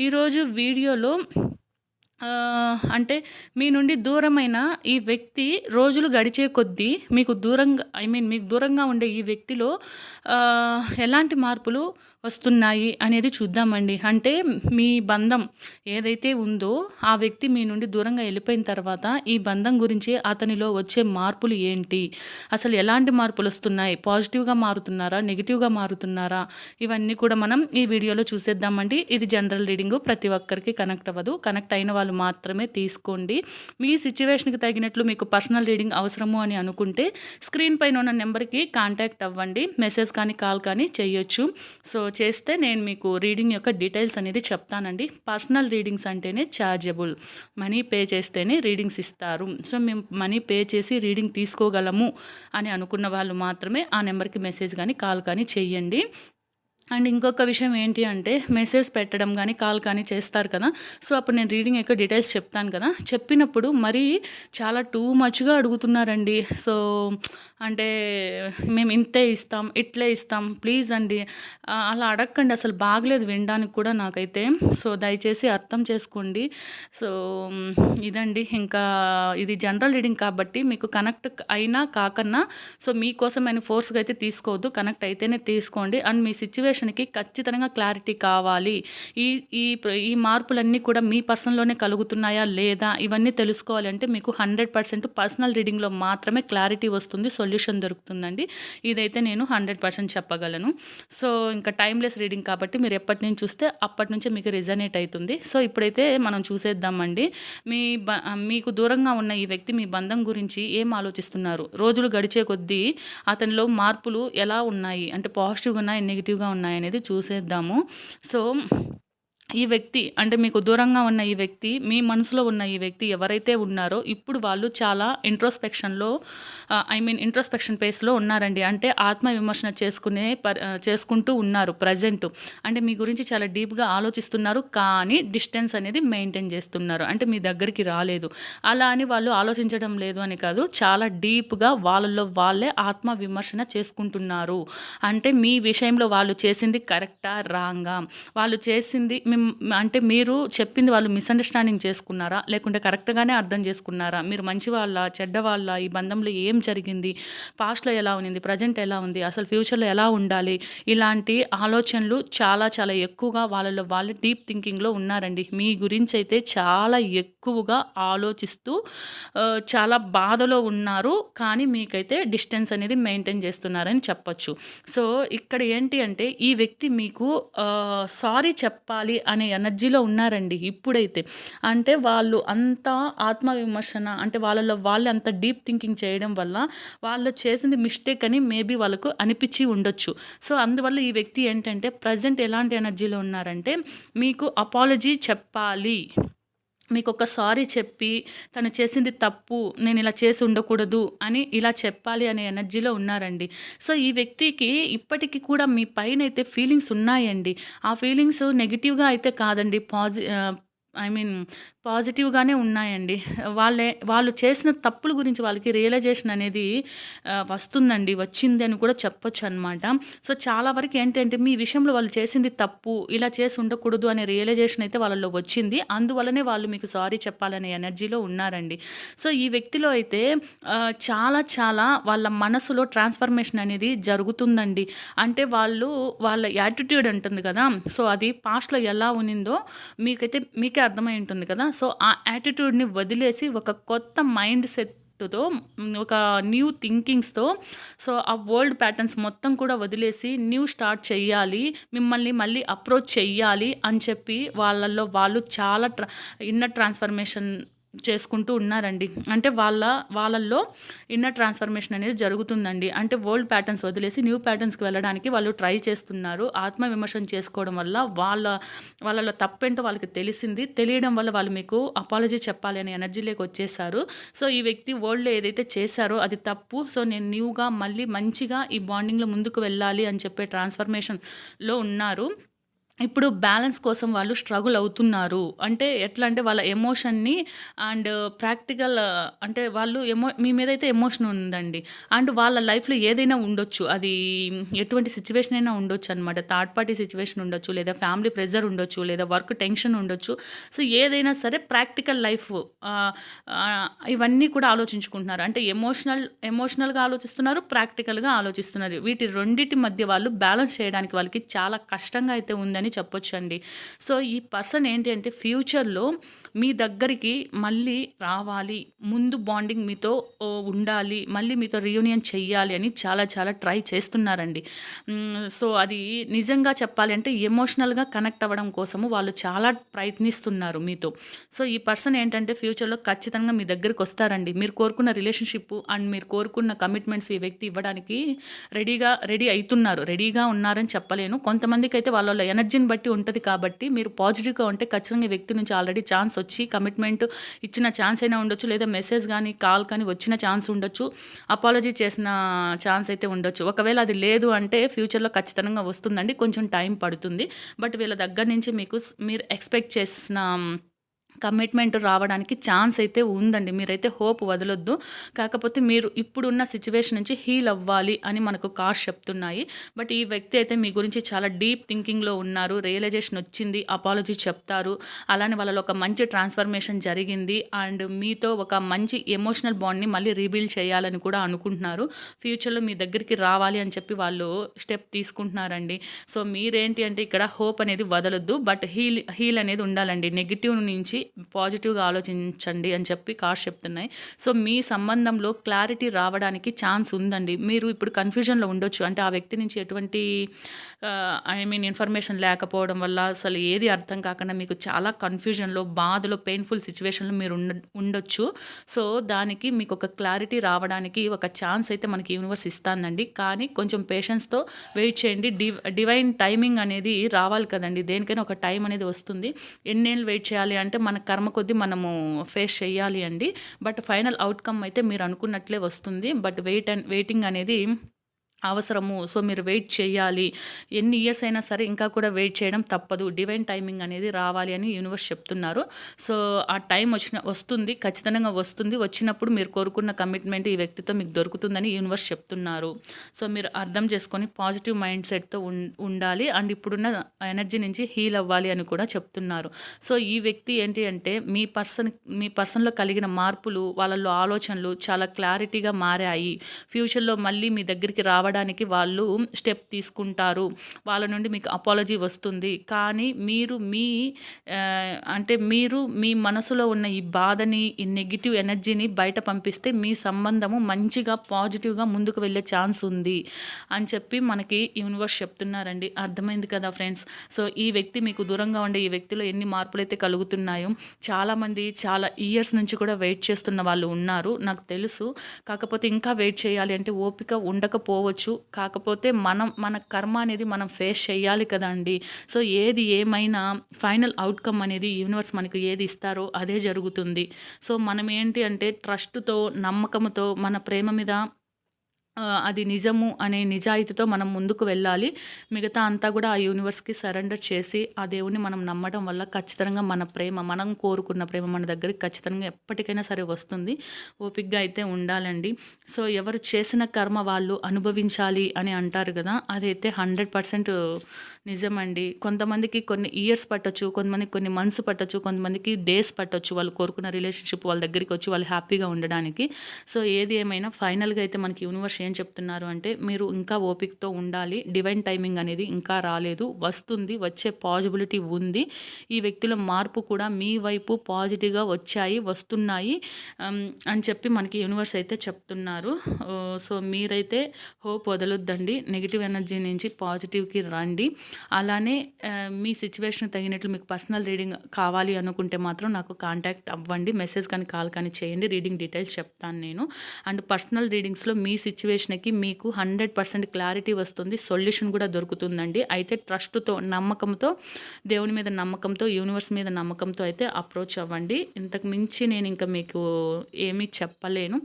ఈరోజు వీడియోలో అంటే మీ నుండి దూరమైన ఈ వ్యక్తి రోజులు గడిచే కొద్దీ మీకు దూరంగా ఐ మీన్ మీకు దూరంగా ఉండే ఈ వ్యక్తిలో ఎలాంటి మార్పులు వస్తున్నాయి అనేది చూద్దామండి. అంటే మీ బంధం ఏదైతే ఉందో ఆ వ్యక్తి మీ నుండి దూరంగా వెళ్ళిపోయిన తర్వాత ఈ బంధం గురించి అతనిలో వచ్చే మార్పులు ఏంటి? అసలు ఎలాంటి మార్పులు వస్తున్నాయి? పాజిటివ్గా మారుతున్నారా? నెగిటివ్గా మారుతున్నారా? ఇవన్నీ కూడా మనం ఈ వీడియోలో చూసేద్దామండి. ఇది జనరల్ రీడింగ్. ప్రతి ఒక్కరికి కనెక్ట్ అవ్వదు. కనెక్ట్ అయిన వాళ్ళు మాత్రమే తీసుకోండి. మీ సిచ్యువేషన్కి తగినట్లు మీకు పర్సనల్ రీడింగ్ అవసరము అని అనుకుంటే స్క్రీన్ పైన ఉన్న నెంబర్కి కాంటాక్ట్ అవ్వండి. మెసేజ్ కానీ కాల్ కానీ చేయొచ్చు. సో చేస్తే నేను మీకు రీడింగ్ యొక్క డీటెయిల్స్ అనేది చెప్తానండి. పర్సనల్ రీడింగ్స్ అంటేనే ఛార్జబుల్ మనీ పే చేస్తేనే రీడింగ్స్ ఇస్తారు. సో మేము మనీ పే చేసి రీడింగ్ తీసుకోగలము అని అనుకున్న వాళ్ళు మాత్రమే ఆ నెంబర్కి మెసేజ్ కానీ కాల్ కానీ చేయండి. అండ్ ఇంకొక విషయం ఏంటి అంటే మెసేజ్ పెట్టడం కానీ కాల్ కానీ చేస్తారు కదా. సో అప్పుడు నేను రీడింగ్ ఎక్కువ డీటెయిల్స్ చెప్తాను కదా. చెప్పినప్పుడు మరీ చాలా టూ మచ్గా అడుగుతున్నారండి. సో అంటే మేము ఇంతే ఇస్తాం ఇట్లే ఇస్తాం ప్లీజ్ అండి. అలా అడగకండి అసలు బాగలేదు వినడానికి కూడా నాకైతే. సో దయచేసి అర్థం చేసుకోండి. సో ఇదండి. ఇంకా ఇది జనరల్ రీడింగ్ కాబట్టి మీకు కనెక్ట్ అయినా కాకన్నా సో మీకోసం అయిన ఫోర్స్గా అయితే తీసుకోవద్దు. కనెక్ట్ అయితేనే తీసుకోండి. అండ్ మీ సిచ్యువేషన్ సిచ్యువేషన్కి ఖచ్చితంగా క్లారిటీ కావాలి. ఈ ఈ ఈ మార్పులన్నీ కూడా మీ పర్సన్లోనే కలుగుతున్నాయా లేదా ఇవన్నీ తెలుసుకోవాలంటే మీకు హండ్రెడ్ పర్సెంట్ పర్సనల్ రీడింగ్లో మాత్రమే క్లారిటీ వస్తుంది సొల్యూషన్ దొరుకుతుందండి. ఇదైతే నేను హండ్రెడ్ పర్సెంట్ చెప్పగలను. సో ఇంకా టైమ్లెస్ రీడింగ్ కాబట్టి మీరు ఎప్పటి నుంచి చూస్తే అప్పటి నుంచే మీకు రిజనేట్ అవుతుంది సో ఇప్పుడైతే మనం చూసేద్దామండి. మీ బ మీకు దూరంగా ఉన్న ఈ వ్యక్తి మీ బంధం గురించి ఏం ఆలోచిస్తున్నారు? రోజులు గడిచే కొద్దీ అతనిలో మార్పులు ఎలా ఉన్నాయి? అంటే పాజిటివ్గా ఉన్నాయి? నెగిటివ్గా ఉన్నాయి? ఉన్నాయనేది చూసేద్దాము. సో ఈ వ్యక్తి అంటే మీకు దూరంగా ఉన్న ఈ వ్యక్తి మీ మనసులో ఉన్న ఈ వ్యక్తి ఎవరైతే ఉన్నారో ఇప్పుడు వాళ్ళు చాలా ఇంట్రోస్పెక్షన్లో ఐ మీన్ ఇంట్రోస్పెక్షన్ పేస్లో ఉన్నారండి. అంటే ఆత్మ విమర్శన చేసుకునే చేసుకుంటూ ఉన్నారు ప్రజెంట్ అంటే మీ గురించి చాలా డీప్గా ఆలోచిస్తున్నారు కానీ డిస్టెన్స్ అనేది మెయింటైన్ చేస్తున్నారు. అంటే మీ దగ్గరికి రాలేదు. అలా అని వాళ్ళు ఆలోచించడం లేదు అని కాదు చాలా డీప్గా వాళ్ళల్లో వాళ్ళే ఆత్మ విమర్శన చేసుకుంటున్నారు. అంటే మీ విషయంలో వాళ్ళు చేసింది కరెక్టా రాంగా వాళ్ళు చేసింది అంటే మీరు చెప్పింది వాళ్ళు మిస్అండర్స్టాండింగ్ చేసుకున్నారా? లేకుంటే కరెక్ట్గానే అర్థం చేసుకున్నారా? మీరు మంచి వాళ్ళ చెడ్డ వాళ్ళ ఈ బంధంలో ఏం జరిగింది? పాస్ట్లో ఎలా ఉంది ప్రజెంట్ ఎలా ఉంది? అసలు ఫ్యూచర్లో ఎలా ఉండాలి? ఇలాంటి ఆలోచనలు చాలా చాలా ఎక్కువగా వాళ్ళలో వాళ్ళు డీప్ థింకింగ్లో ఉన్నారండి. మీ గురించి అయితే చాలా ఎక్కువగా ఆలోచిస్తూ చాలా బాధలో ఉన్నారు. కానీ మీకైతే డిస్టెన్స్ అనేది మెయింటైన్ చేస్తున్నారని చెప్పచ్చు. సో ఇక్కడ ఏంటి అంటే ఈ వ్యక్తి మీకు సారీ చెప్పాలి అనే ఎనర్జీలో ఉన్నారండి ఇప్పుడైతే. అంటే వాళ్ళు అంత ఆత్మవిమర్శన అంటే వాళ్ళలో వాళ్ళు అంత డీప్ థింకింగ్ చేయడం వల్ల వాళ్ళు చేసింది మిస్టేక్ అని మేబీ వాళ్ళకు అనిపించి ఉండొచ్చు. సో అందువల్ల ఈ వ్యక్తి ఏంటంటే ప్రజెంట్ ఎలాంటి ఎనర్జీలో ఉన్నారంటే మీకు అపాలజీ చెప్పాలి. మీకు ఒకసారి చెప్పి తను చేసింది తప్పు నేను ఇలా చేసి ఉండకూడదు అని ఇలా చెప్పాలి అనే ఎనర్జీలో ఉన్నారండి. సో ఈ వ్యక్తికి ఇప్పటికీ కూడా మీ పైన అయితే ఫీలింగ్స్ ఉన్నాయండి. ఆ ఫీలింగ్స్ నెగిటివ్గా అయితే కాదండి పాజి ఐ మీన్ పాజిటివ్గానే ఉన్నాయండి. వాళ్ళే వాళ్ళు చేసిన తప్పుల గురించి వాళ్ళకి రియలైజేషన్ అనేది వస్తుందండి. వచ్చింది అని కూడా చెప్పొచ్చు అనమాట సో చాలా వరకు ఏంటంటే మీ విషయంలో వాళ్ళు చేసింది తప్పు ఇలా చేసి ఉండకూడదు అనే రియలైజేషన్ అయితే వాళ్ళలో వచ్చింది. అందువల్లనే వాళ్ళు మీకు సారీ చెప్పాలనే ఎనర్జీలో ఉన్నారండి. సో ఈ వ్యక్తిలో అయితే చాలా చాలా వాళ్ళ మనసులో ట్రాన్స్ఫర్మేషన్ అనేది జరుగుతుందండి. అంటే వాళ్ళు వాళ్ళ యాటిట్యూడ్ ఉంటుంది కదా. సో అది పాస్ట్లో ఎలా ఉన్నిందో మీకైతే మీకే అర్థమై ఉంటుంది కదా. సో ఆ యాటిట్యూడ్ని వదిలేసి ఒక కొత్త మైండ్ సెట్తో ఒక న్యూ థింకింగ్స్తో సో ఆ వరల్డ్ ప్యాటర్న్స్ మొత్తం కూడా వదిలేసి న్యూ స్టార్ట్ చేయాలి మిమ్మల్ని మళ్ళీ అప్రోచ్ చెయ్యాలి అని చెప్పి వాళ్ళల్లో వాళ్ళు చాలా ట్రా ఇన్నర్ ట్రాన్స్ఫర్మేషన్ చేసుకుంటూ ఉన్నారండి. అంటే వాళ్ళ వాళ్ళల్లో ఇన్నర్ ట్రాన్స్ఫర్మేషన్ అనేది జరుగుతుందండి. అంటే ఓల్డ్ ప్యాటర్న్స్ వదిలేసి న్యూ ప్యాటర్న్స్కి వెళ్ళడానికి వాళ్ళు ట్రై చేస్తున్నారు. ఆత్మ విమర్శన చేసుకోవడం వల్ల వాళ్ళ వాళ్ళలో తప్పేంటో వాళ్ళకి తెలిసింది. తెలియడం వల్ల వాళ్ళు మీకు అపాలజీ చెప్పాలి అనే ఎనర్జీలోకి వచ్చేసారు. సో ఈ వ్యక్తి ఓల్డ్లో ఏదైతే చేశారో అది తప్పు. సో నేను న్యూగా మళ్ళీ మంచిగా ఈ బాండింగ్లో ముందుకు వెళ్ళాలి అని చెప్పే ట్రాన్స్ఫర్మేషన్లో ఉన్నారు. ఇప్పుడు బ్యాలెన్స్ కోసం వాళ్ళు స్ట్రగుల్ అవుతున్నారు. అంటే ఎట్లా అంటే వాళ్ళ ఎమోషన్ని అండ్ ప్రాక్టికల్ అంటే వాళ్ళు ఎమో మీ మీద అయితే ఎమోషన్ ఉందండి. అండ్ వాళ్ళ లైఫ్లో ఏదైనా ఉండొచ్చు. అది ఎటువంటి సిచ్యువేషన్ అయినా ఉండొచ్చు అనమాట థర్డ్ పార్టీ సిచ్యువేషన్ ఉండొచ్చు లేదా ఫ్యామిలీ ప్రెజర్ ఉండొచ్చు లేదా వర్క్ టెన్షన్ ఉండొచ్చు. సో ఏదైనా సరే ప్రాక్టికల్ లైఫ్ ఇవన్నీ కూడా ఆలోచించుకుంటున్నారు. అంటే ఎమోషనల్ ఎమోషనల్గా ఆలోచిస్తున్నారు ప్రాక్టికల్గా ఆలోచిస్తున్నారు. వీటి రెండింటి మధ్య వాళ్ళు బ్యాలెన్స్ చేయడానికి వాళ్ళకి చాలా కష్టంగా అయితే ఉందని చెప్పొచ్చండి. సో ఈ పర్సన్ ఏంటి అంటే ఫ్యూచర్లో మీ దగ్గరికి మళ్ళీ రావాలి ముందు బాండింగ్ మీతో ఉండాలి మళ్ళీ మీతో రీయూనియన్ చెయ్యాలి అని చాలా చాలా ట్రై చేస్తున్నారండి. సో అది నిజంగా చెప్పాలి అంటే ఎమోషనల్గా కనెక్ట్ అవ్వడం కోసము వాళ్ళు చాలా ప్రయత్నిస్తున్నారు మీతో. సో ఈ పర్సన్ ఏంటంటే ఫ్యూచర్లో ఖచ్చితంగా మీ దగ్గరికి వస్తారండి. మీరు కోరుకున్న రిలేషన్షిప్ అండ్ మీరు కోరుకున్న కమిట్మెంట్స్ ఈ వ్యక్తి ఇవ్వడానికి రెడీగా రెడీ అవుతున్నారు రెడీగా ఉన్నారని చెప్పలేను. కొంతమందికి అయితే వాళ్ళ ఎనర్జీ ఎనర్జీని బట్టి ఉంటుంది కాబట్టి మీరు పాజిటివ్గా ఉంటే ఖచ్చితంగా వ్యక్తి నుంచి ఆల్రెడీ ఛాన్స్ వచ్చి కమిట్మెంట్ ఇచ్చిన ఛాన్స్ అయినా ఉండొచ్చు లేదా మెసేజ్ కానీ కాల్ కానీ వచ్చిన ఛాన్స్ ఉండొచ్చు అపాలజీ చేసిన ఛాన్స్ అయితే ఉండొచ్చు. ఒకవేళ అది లేదు అంటే ఫ్యూచర్లో ఖచ్చితంగా వస్తుందండి కొంచెం టైం పడుతుంది. బట్ వీళ్ళ దగ్గర నుంచి మీకు మీరు ఎక్స్పెక్ట్ చేసిన కమిట్మెంట్ రావడానికి ఛాన్స్ అయితే ఉందండి. మీరైతే హోప్ వదలొద్దు. కాకపోతే మీరు ఇప్పుడున్న సిచ్యువేషన్ నుంచి హీల్ అవ్వాలి అని మనకు కార్డ్స్ చెప్తున్నాయి. బట్ ఈ వ్యక్తి అయితే మీ గురించి చాలా డీప్ థింకింగ్లో ఉన్నారు. రియలైజేషన్ వచ్చింది. అపాలజీ చెప్తారు. అలానే వాళ్ళలో ఒక మంచి ట్రాన్స్ఫర్మేషన్ జరిగింది. అండ్ మీతో ఒక మంచి ఎమోషనల్ బాండ్ని మళ్ళీ రీబిల్డ్ చేయాలని కూడా అనుకుంటున్నారు. ఫ్యూచర్లో మీ దగ్గరికి రావాలి అని చెప్పి వాళ్ళు స్టెప్ తీసుకుంటున్నారండి. సో మీరేంటి అంటే ఇక్కడ హోప్ అనేది వదలొద్దు. బట్ హీల్ హీల్ అనేది ఉండాలండి. నెగిటివ్ నుంచి పాజిటివ్గా ఆలోచించండి అని చెప్పి కార్డ్స్ చెప్తున్నాయి. సో మీ సంబంధంలో క్లారిటీ రావడానికి ఛాన్స్ ఉందండి. మీరు ఇప్పుడు కన్ఫ్యూజన్లో ఉండొచ్చు. అంటే ఆ వ్యక్తి నుంచి ఎటువంటి ఐ మీన్ ఇన్ఫర్మేషన్ లేకపోవడం వల్ల అసలు ఏది అర్థం కాకుండా మీకు చాలా కన్ఫ్యూజన్లో బాధలో పెయిన్ఫుల్ సిచ్యువేషన్లో మీరు ఉండ ఉండొచ్చు. సో దానికి మీకు ఒక క్లారిటీ రావడానికి ఒక ఛాన్స్ అయితే మనకి యూనివర్స్ ఇస్తానండి కానీ కొంచెం పేషెన్స్తో వెయిట్ చేయండి. డి డివైన్ టైమింగ్ అనేది రావాలి కదండి. దేనికైనా ఒక టైం అనేది వస్తుంది. ఎన్నేళ్ళు వెయిట్ చేయాలి అంటే మన కర్మ కొద్దీ మనము ఫేస్ చేయాలి అండి. బట్ ఫైనల్ అవుట్కమ్ అయితే మీరు అనుకున్నట్లే వస్తుంది. బట్ వెయిట్ అండ్ వెయిటింగ్ అనేది అవసరము. సో మీరు వెయిట్ చేయాలి. ఎన్ని ఇయర్స్ అయినా సరే ఇంకా కూడా వెయిట్ చేయడం తప్పదు. డివైన్ టైమింగ్ అనేది రావాలి అని యూనివర్స్ చెప్తున్నారు. సో ఆ టైం వచ్చిన వస్తుంది ఖచ్చితంగా వస్తుంది. వచ్చినప్పుడు మీరు కోరుకున్న కమిట్మెంట్ ఈ వ్యక్తితో మీకు దొరుకుతుందని యూనివర్స్ చెప్తున్నారు. సో మీరు అర్థం చేసుకొని పాజిటివ్ మైండ్ సెట్తో ఉండాలి. అండ్ ఇప్పుడున్న ఎనర్జీ నుంచి హీల్ అవ్వాలి అని కూడా చెప్తున్నారు. సో ఈ వ్యక్తి ఏంటి అంటే మీ పర్సన్ మీ పర్సన్లో కలిగిన మార్పులు వాళ్ళలో ఆలోచనలు చాలా క్లారిటీగా మారాయి. ఫ్యూచర్లో మళ్ళీ మీ దగ్గరికి అవ్వడానికి వాళ్ళు స్టెప్ తీసుకుంటారు. వాళ్ళ నుండి మీకు అపాలజీ వస్తుంది. కానీ మీరు మీ అంటే మీరు మీ మనసులో ఉన్న ఈ బాధని ఈ నెగిటివ్ ఎనర్జీని బయట పంపిస్తే మీ సంబంధము మంచిగా పాజిటివ్గా ముందుకు వెళ్ళే ఛాన్స్ ఉంది అని చెప్పి మనకి యూనివర్స్ చెప్తున్నారండి. అర్థమైంది కదా ఫ్రెండ్స్? సో ఈ వ్యక్తి మీకు దూరంగా ఉండే ఈ వ్యక్తిలో ఎన్ని మార్పులు అయితే కలుగుతున్నాయో చాలామంది చాలా ఇయర్స్ నుంచి కూడా వెయిట్ చేస్తున్న వాళ్ళు ఉన్నారు. నాకు తెలుసు. కాకపోతే ఇంకా వెయిట్ చేయాలి అంటే ఓపిక ఉండకపోవచ్చు. కాకపోతే మనం మన కర్మ అనేది మనం ఫేస్ చేయాలి కదండి. సో ఏది ఏమైనా ఫైనల్ అవుట్కమ్ అనేది యూనివర్స్ మనకు ఏది ఇస్తారో అదే జరుగుతుంది. సో మనం ఏంటి అంటే ట్రస్ట్తో నమ్మకంతో మన ప్రేమ మీద అది నిజము అనే నిజాయితీతో మనం ముందుకు వెళ్ళాలి. మిగతా అంతా కూడా ఆ యూనివర్స్కి సరెండర్ చేసి ఆ దేవుని మనం నమ్మడం వల్ల ఖచ్చితంగా మన ప్రేమ మనం కోరుకున్న ప్రేమ మన దగ్గరికి ఖచ్చితంగా ఎప్పటికైనా సరే వస్తుంది. ఓపిక్గా అయితే ఉండాలండి. సో ఎవరు చేసిన కర్మ వాళ్ళు అనుభవించాలి అని అంటారు కదా అదైతే హండ్రెడ్ పర్సెంట్ నిజమండి. కొంతమందికి కొన్ని ఇయర్స్ పట్టొచ్చు కొంతమందికి కొన్ని మంత్స్ పట్టొచ్చు కొంతమందికి డేస్ పట్టొచ్చు వాళ్ళు కోరుకున్న రిలేషన్షిప్ వాళ్ళ దగ్గరికి వచ్చి వాళ్ళు హ్యాపీగా ఉండడానికి. సో ఏది ఏమైనా ఫైనల్గా అయితే మనకి యూనివర్స్ ఏం చెప్తున్నారు అంటే మీరు ఇంకా ఓపికతో ఉండాలి డివైన్ టైమింగ్ అనేది ఇంకా రాలేదు వస్తుంది వచ్చే పాజిబిలిటీ ఉంది. ఈ వ్యక్తుల మార్పు కూడా మీ వైపు పాజిటివ్గా వచ్చాయి వస్తున్నాయి అని చెప్పి మనకి యూనివర్స్ అయితే చెప్తున్నారు. సో మీరైతే హోప్ వదలొద్దండి. నెగిటివ్ ఎనర్జీ నుంచి పాజిటివ్కి రండి. అలానే మీ సిచ్యువేషన్ తగినట్లు మీకు పర్సనల్ రీడింగ్ కావాలి అనుకుంటే మాత్రం నాకు కాంటాక్ట్ అవ్వండి. మెసేజ్ కానీ కాల్ కానీ చేయండి. రీడింగ్ డీటెయిల్స్ చెప్తాను నేను. అండ్ పర్సనల్ రీడింగ్స్లో మీ సిచ్యువేషన్కి మీకు హండ్రెడ్ పర్సెంట్ క్లారిటీ వస్తుంది. సొల్యూషన్ కూడా దొరుకుతుందండి. అయితే ట్రస్ట్తో నమ్మకంతో దేవుని మీద నమ్మకంతో యూనివర్స్ మీద నమ్మకంతో అయితే అప్రోచ్ అవ్వండి. ఇంతకు మించి నేను ఇంకా మీకు ఏమీ చెప్పలేను.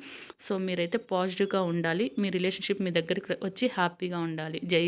సో మీరైతే పాజిటివ్గా ఉండాలి. మీ రిలేషన్షిప్ మీ దగ్గరికి వచ్చి హ్యాపీగా ఉండాలి. జై